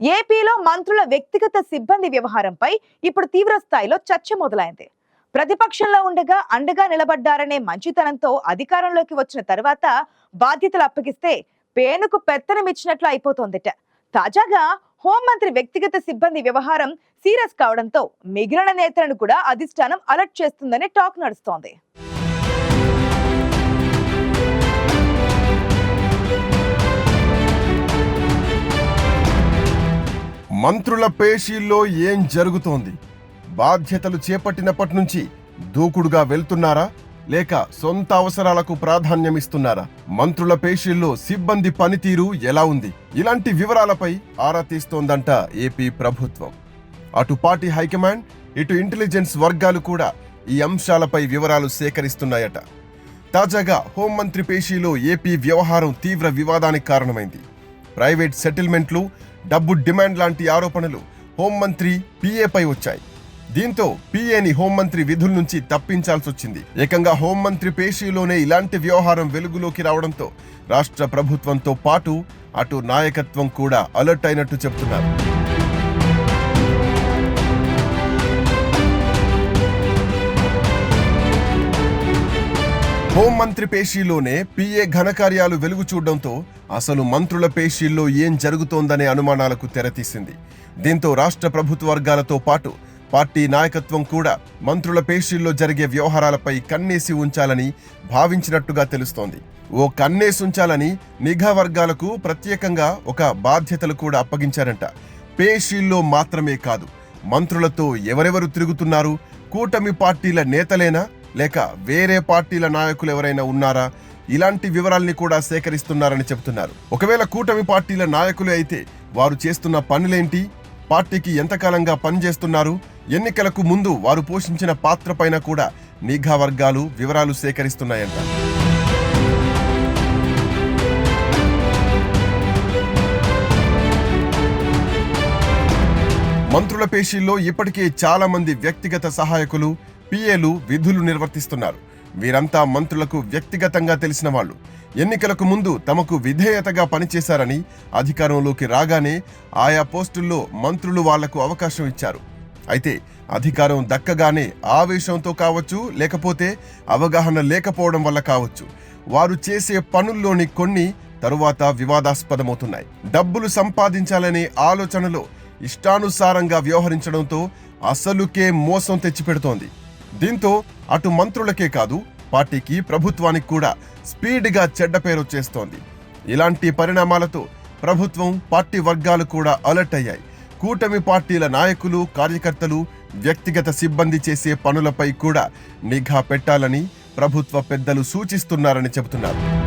ఏపీలో మంత్రుల వ్యక్తిగత సిబ్బంది వ్యవహారంపై ఇప్పుడు తీవ్ర స్థాయిలో చర్చ మొదలైంది. ప్రతిపక్షంలో ఉండగా అండగా నిలబడ్డారనే మంచితనంతో అధికారంలోకి వచ్చిన తర్వాత బాధ్యతలు అప్పగిస్తే పేనుకు పెత్తనం ఇచ్చినట్లు అయిపోతోందిట. తాజాగా హోంమంత్రి వ్యక్తిగత సిబ్బంది వ్యవహారం సీరియస్ కావడంతో మిగిలిన నేతలను కూడా అధిష్టానం అలర్ట్ చేస్తుందని టాక్ నడుస్తోంది. మంత్రుల పేషీల్లో ఏం జరుగుతోంది? బాధ్యతలు చేపట్టినప్పటి నుంచి దూకుడుగా వెళ్తున్నారా? లేక సొంత అవసరాలకు ప్రాధాన్యమిస్తున్నారా? మంత్రుల పేషీల్లో సిబ్బంది పనితీరు ఎలా ఉంది? ఇలాంటి వివరాలపై ఆరా తీస్తోందంట ఏపీ ప్రభుత్వం. అటు పార్టీ హైకమాండ్ ఇటు ఇంటెలిజెన్స్ వర్గాలు కూడా ఈ అంశాలపై వివరాలు సేకరిస్తున్నాయట. తాజాగా హోంమంత్రి పేషీలో ఏపీ వ్యవహారం తీవ్ర వివాదానికి కారణమైంది. ప్రైవేట్ సెటిల్మెంట్లు డబ్బు డిమాండ్ లాంటి ఆరోపణలు హోంమంత్రి పీఏపై వచ్చాయి. దీంతో పీఏని హోంమంత్రి విధుల నుంచి తప్పించాల్సి వచ్చింది. ఏకంగా హోంమంత్రి పేషీలోనే ఇలాంటి వ్యవహారం వెలుగులోకి రావడంతో రాష్ట్ర ప్రభుత్వంతో పాటు అటు నాయకత్వం కూడా అలర్ట్ అయినట్టు చెబుతున్నారు హోంమంత్రి పేషీలోనే పీఏ ఘనకార్యాలు వెలుగు చూడడంతో అసలు మంత్రుల పేషీల్లో ఏం జరుగుతోందనే అనుమానాలకు తెరతీసింది. దీంతో రాష్ట్ర ప్రభుత్వ వర్గాలతో పాటు పార్టీ నాయకత్వం కూడా మంత్రుల పేషీల్లో జరిగే వ్యవహారాలపై కన్నేసి ఉంచాలని భావించినట్టుగా తెలుస్తోంది. ఓ కన్నేసి ఉంచాలని నిఘా వర్గాలకు ప్రత్యేకంగా ఒక బాధ్యతలు కూడా అప్పగించారంట. పేషీల్లో మాత్రమే కాదు మంత్రులతో ఎవరెవరు తిరుగుతున్నారు కూటమి పార్టీల నేతలేనా లేక వేరే పార్టీల నాయకులు ఎవరైనా ఉన్నారా? ఇలాంటి వివరాల్ని కూడా సేకరిస్తున్నారని చెబుతున్నారు ఒకవేళ కూటమి పార్టీల నాయకులు అయితే వారు చేస్తున్న పనులేంటి? పార్టీకి ఎంతకాలంగా పనిచేస్తున్నారు? ఎన్నికలకు ముందు వారు పోషించిన పాత్ర పైన కూడా నిఘా వర్గాలు వివరాలు సేకరిస్తున్నాయంట. మంత్రుల పేషీల్లో ఇప్పటికే చాలామంది వ్యక్తిగత సహాయకులు పిఏలు విధులు నిర్వర్తిస్తున్నారు. వీరంతా మంత్రులకు వ్యక్తిగతంగా తెలిసిన వాళ్ళు. ఎన్నికలకు ముందు తమకు విధేయతగా పనిచేశారని అధికారంలోకి రాగానే ఆయా పోస్టుల్లో మంత్రులు వాళ్ళకు అవకాశం ఇచ్చారు. అయితే అధికారం దక్కగానే ఆవేశంతో కావచ్చు లేకపోతే అవగాహన లేకపోవడం వల్ల కావచ్చు. వారు చేసే పనుల్లోని కొన్ని తరువాత వివాదాస్పదమవుతున్నాయి. డబ్బులు సంపాదించాలనే ఆలోచనలో ఇష్టానుసారంగా వ్యవహరించడంతో అసలుకే మోసం తెచ్చిపెడుతోంది. దీంతో అటు మంత్రులకే కాదు పార్టీకి ప్రభుత్వానికి కూడా స్పీడ్గా చెడ్డ పేరు వచ్చేస్తోంది. ఇలాంటి పరిణామాలతో ప్రభుత్వం పార్టీ వర్గాలు కూడా అలర్ట్ అయ్యాయి. కూటమి పార్టీల నాయకులు కార్యకర్తలు వ్యక్తిగత సిబ్బంది చేసే పనులపై కూడా నిఘా పెట్టాలని ప్రభుత్వ పెద్దలు సూచిస్తున్నారని చెబుతున్నారు.